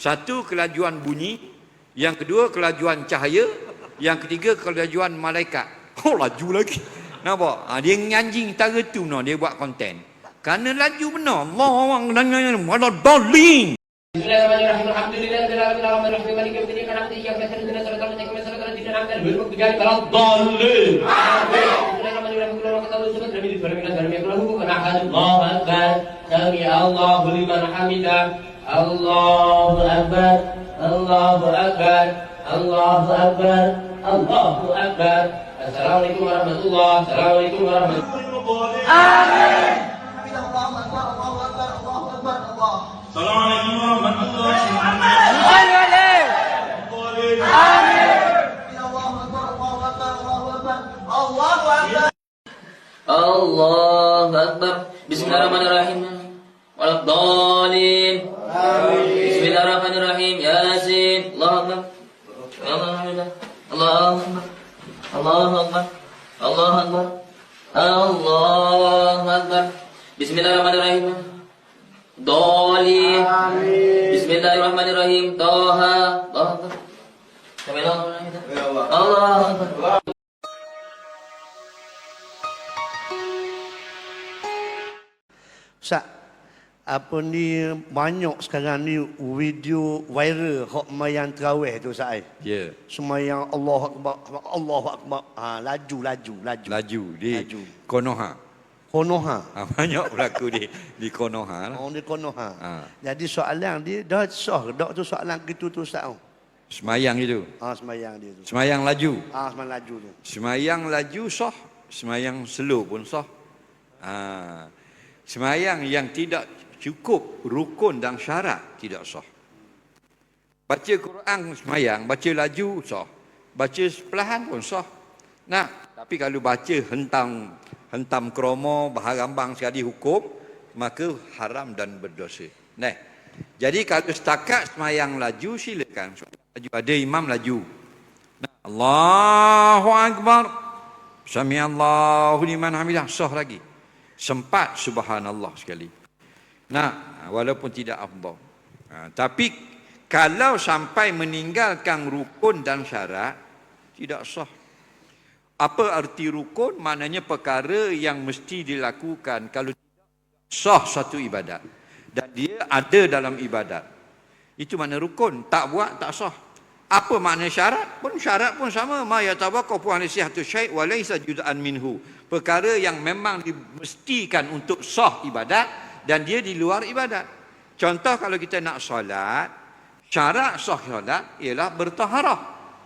Satu kelajuan bunyi, yang kedua kelajuan cahaya, yang ketiga kelajuan malaikat. Oh laju lagi. Nampak? Ha, dia nyanjing tara tu no, dia buat konten. Kerana laju benar. Allah orang nanya ada darling. Bismillahirrahmanirrahim. Alhamdulillah ihdinas siratal mustaqim siratal ladzina an'amta 'alaihim ghairil maghdubi 'alaihim waladdallin. Bismillahirrahmanirrahim. Qul huwallahu ahad, Allahu samad, lam yalid walam yulad walam yakul lahu kufuwan ahad. Allahu akbar. Sami Allahu liman hamidah. Allahu akbar. Allahu akbar. Allahu akbar. Allahu akbar. Assalamualaikum warahmatullahi Assalamualaikum warahmatullahi Assalamualaikum warahmatullahi wabarakatuh. Allahu Akbar. Bismillahirrahmanirrahim. Waladdallin. Bismillahirrahmanirrahim. Allahu Akbar. Allahu Akbar. Allahu Akbar. Bismillahirrahmanirrahim. Dalin. Bismillahirrahmanirrahim. Taha. Allahu Akbar. Allahu Akbar. Apa ni banyak sekarang ni video viral hok mayang terawih tu eh? Ya. Semayang Allah Akbar, Allah Akbar. Ha, laju, laju, laju. Laju di Laju. Konoha. Konoha. Ha, banyak berlaku di di Konoha. lah. Orang di Konoha. Ha. Jadi soalan dia dah sah dak tu soalan gitu tu Ustaz. Semayang itu. Ha, semayang dia tu. Semayang laju. Ha, semayang laju tu. Semayang laju sah, semayang slow pun sah. Ha. Semayang yang tidak cukup rukun dan syarat tidak sah. Baca Quran semayang, baca laju sah. Baca perlahan pun sah. Nah, tapi kalau baca hentam hentam kromo baharambang sekali hukum, maka haram dan berdosa. Nah, jadi kalau setakat semayang laju silakan. Laju ada imam laju. Nah, Allahu Akbar. Sami Allahu liman hamidah sah lagi. Sempat subhanallah sekali. Nah, walaupun tidak afdal. Ha, tapi kalau sampai meninggalkan rukun dan syarat tidak sah. Apa arti rukun? Maknanya perkara yang mesti dilakukan kalau sah satu ibadat dan dia ada dalam ibadat. Itu makna rukun. Tak buat tak sah. Apa makna syarat? Pun syarat pun sama. Ma yatabaqafu an sihhatu syai' wa laysa juz'an minhu. Perkara yang memang dimestikan untuk sah ibadat dan dia di luar ibadat. Contoh kalau kita nak solat, syarat sah solat ialah bertaharah.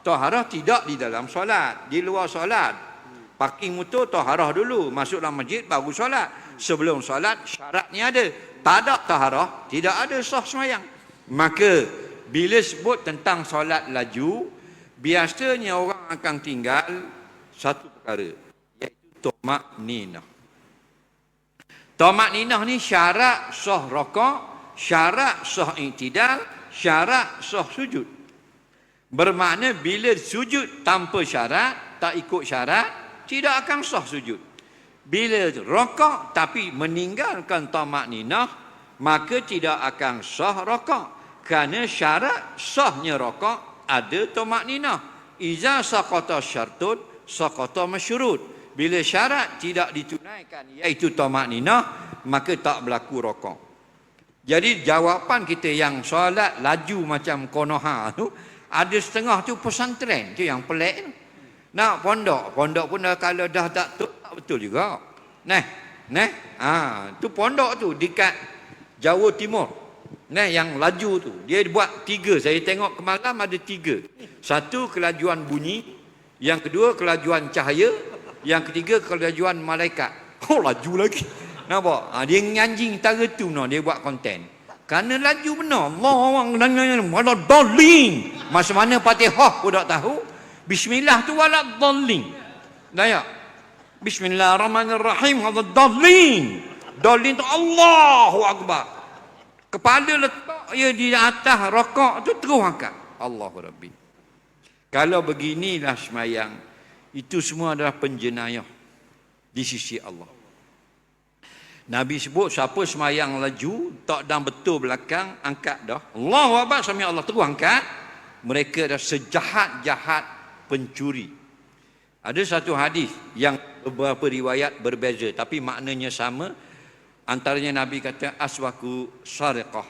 Taharah tidak di dalam solat, di luar solat. Parking motor taharah dulu, masuk dalam masjid baru solat. Sebelum solat syaratnya ada. Tak ada taharah, tidak ada sah semayang. Maka bila sebut tentang solat laju, biasanya orang akan tinggal satu perkara, iaitu tomak ninah. Tomak ninah ni syarat sah rokok, syarat sah intidal, syarat sah sujud. Bermakna bila sujud tanpa syarat, tak ikut syarat, tidak akan sah sujud. Bila rokok tapi meninggalkan tomak ninah, maka tidak akan sah rokok. Kerana syarat sahnya rokok ada tomak ninah. Iza saqata syartun, saqata masyurut. Bila syarat tidak ditunaikan, iaitu tomak ninah, maka tak berlaku rokok. Jadi jawapan kita yang solat laju macam konoha tu, ada setengah tu pesantren tu yang pelik tu. Nak pondok, pondok pun dah, kalau dah tak tu, tak betul juga. Nah, nah, ah, tu pondok tu dekat Jawa Timur. Nah, yang laju tu. Dia buat tiga. Saya tengok kemalam ada tiga. Satu kelajuan bunyi. Yang kedua kelajuan cahaya. Yang ketiga kelajuan malaikat. Oh, laju lagi. Nampak? Ha, dia nyanjing tara tu no, dia buat konten. Kerana laju benar. Allah orang ada darling. Macam mana Fatihah pun tak tahu. Bismillah tu wala darling. Daya. Bismillahirrahmanirrahim. Ada darling. Darling tu Allahu Akbar. Kepala letak dia di atas rokok tu terus angkat. Allahu Rabbi. Kalau beginilah semayang, itu semua adalah penjenayah di sisi Allah. Nabi sebut siapa semayang laju, tak dan betul belakang, angkat dah. Allahu Akbar, sami Allah terus angkat. Mereka dah sejahat-jahat pencuri. Ada satu hadis yang beberapa riwayat berbeza tapi maknanya sama. Antaranya Nabi kata aswaku sariqah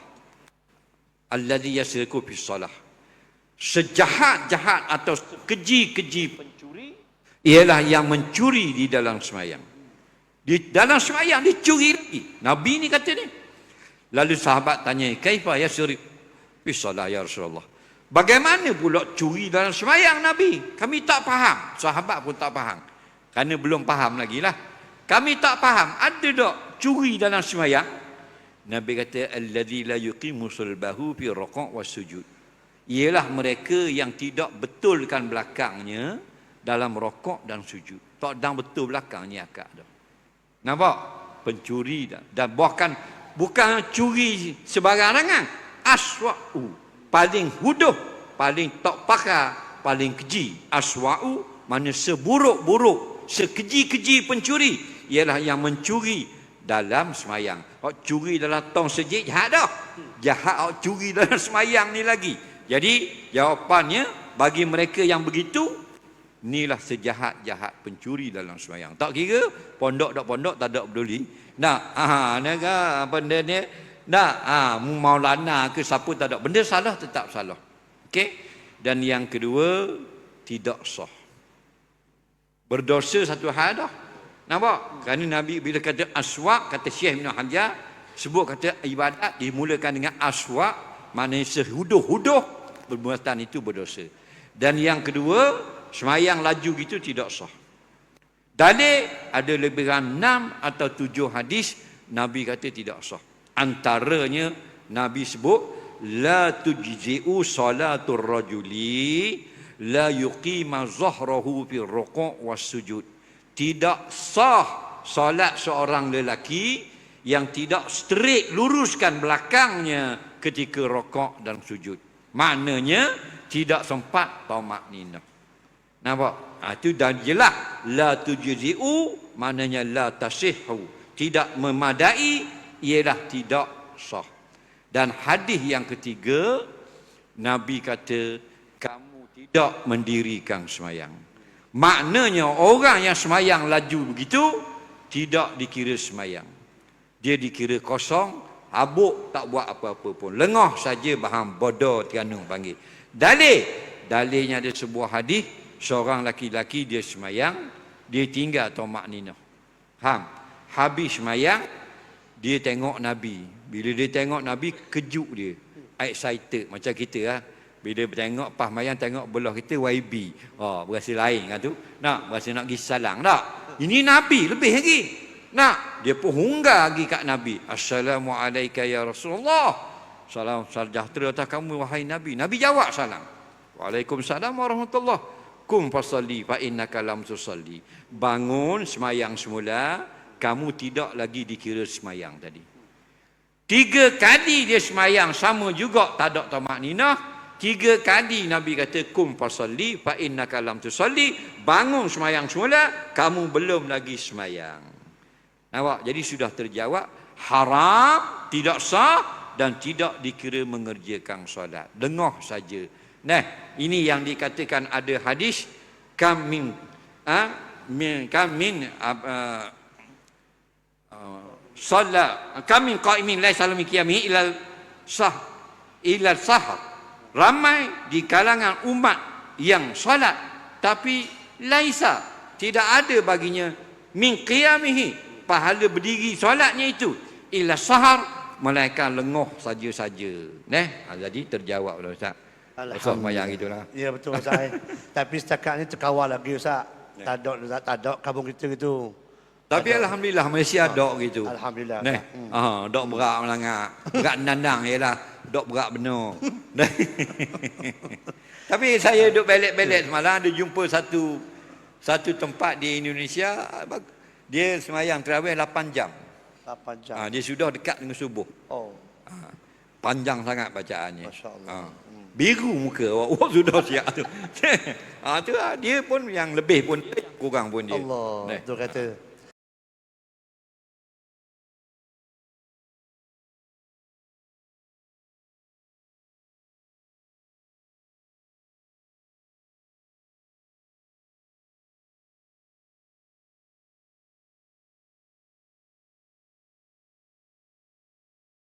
alladhi yasriku fi salah. Sejahat-jahat atau keji-keji pencuri ialah yang mencuri di dalam semayang. Di dalam semayang dia curi lagi. Nabi ni kata ni. Lalu sahabat tanya, "Kaifa yasrib fi salah ya Rasulullah?" Bagaimana pula curi dalam semayang Nabi? Kami tak faham. Sahabat pun tak faham. Kerana belum faham lagi lah. Kami tak faham. Ada tak curi dalam semayang? Nabi kata, Alladhi la yuqimu sulbahu fi raqaq was sujud. Ialah mereka yang tidak betulkan belakangnya dalam rokok dan sujud. Tak dan betul belakangnya akak dah. Nampak? Pencuri dah. Dan bahkan bukan curi sebarangan. Aswa'u. Paling huduh. Paling tak pakar. Paling keji. Aswa'u. Mana seburuk-buruk. Sekeji-keji pencuri. Ialah yang mencuri dalam semayang. Awak curi dalam tong sejik jahat dah. Jahat awak curi dalam semayang ni lagi. Jadi jawapannya bagi mereka yang begitu inilah sejahat-jahat pencuri dalam semayang. Tak kira pondok tak pondok tak ada peduli. Nak ah naga benda ni nak ah maulana ke siapa tak ada benda salah tetap salah. Okey? Dan yang kedua tidak sah. Berdosa satu hal dah. Nampak? Kerana Nabi bila kata aswak, kata Syekh bin Hajar, sebut kata ibadat dimulakan dengan aswak, maknanya sehuduh-huduh, perbuatan itu berdosa. Dan yang kedua, semayang laju gitu tidak sah. Dalil ada lebih kurang enam atau tujuh hadis, Nabi kata tidak sah. Antaranya, Nabi sebut, La tujzi'u salatul rajuli, la yuqima zahrahu fi ruku' was sujud tidak sah solat seorang lelaki yang tidak straight luruskan belakangnya ketika rokok dan sujud. Maknanya tidak sempat tamak nina. Nampak? Ha, itu dah jelas. La tujzi'u maknanya la tasihhu. Tidak memadai ialah tidak sah. Dan hadis yang ketiga Nabi kata kamu tidak mendirikan semayang. Maknanya orang yang semayang laju begitu tidak dikira semayang. Dia dikira kosong, habuk tak buat apa-apa pun. Lengah saja bahan bodoh tianu panggil. Dalil, dalilnya ada sebuah hadis seorang laki-laki dia semayang, dia tinggal atau maknina. Ham, habis semayang dia tengok Nabi. Bila dia tengok Nabi kejut dia. Excited macam kita lah. Bila tengok pas mayang tengok belah kita YB. Oh, berasa lain kan tu. Nak berasa nak pergi salang tak? Ini Nabi lebih lagi. Nak dia pun hunggar lagi kat Nabi. Assalamualaikum ya Rasulullah. Salam sejahtera atas kamu wahai Nabi. Nabi jawab salam. Waalaikumsalam warahmatullah. Kum fasalli fa innaka lam tusalli. Bangun semayang semula, kamu tidak lagi dikira semayang tadi. Tiga kali dia semayang sama juga tak ada tamak ninah. Tiga kali Nabi kata kum fasalli fa innaka lam tusalli. Bangun semayang semula, kamu belum lagi semayang. Nampak? Jadi sudah terjawab haram, tidak sah dan tidak dikira mengerjakan solat. Dengar saja. Nah, ini yang dikatakan ada hadis kam min ha, min kam min uh, uh, salla kam min qaimin la salamu qiyami ila sah ila sahar ramai di kalangan umat yang solat tapi laisa tidak ada baginya min qiyamihi pahala berdiri solatnya itu. Ila sahar melainkan lengoh saja-saja. Neh ha, jadi terjawab dah ustaz Ustaz mayang itulah Ya betul Ustaz. Tapi setakat ni terkawal lagi Ustaz. Tak ada Ustaz, tak ada kampung kita gitu. tapi alhamdulillah Malaysia dok gitu Alhamdulillah. Neh, Hmm. ah, dok berak melangak. Berak nandang ialah dok berak benar. Tapi saya duk belik-belik semalam ada jumpa satu satu tempat di Indonesia dia semayang terawih 8 jam. 8 jam. Ah, dia sudah dekat dengan subuh. Oh. Ah, panjang sangat bacaannya. Masya Allah. Biru muka awak. Oh, sudah siap tu. ah, tu lah. dia pun yang lebih pun kurang pun dia. Allah. Betul kata.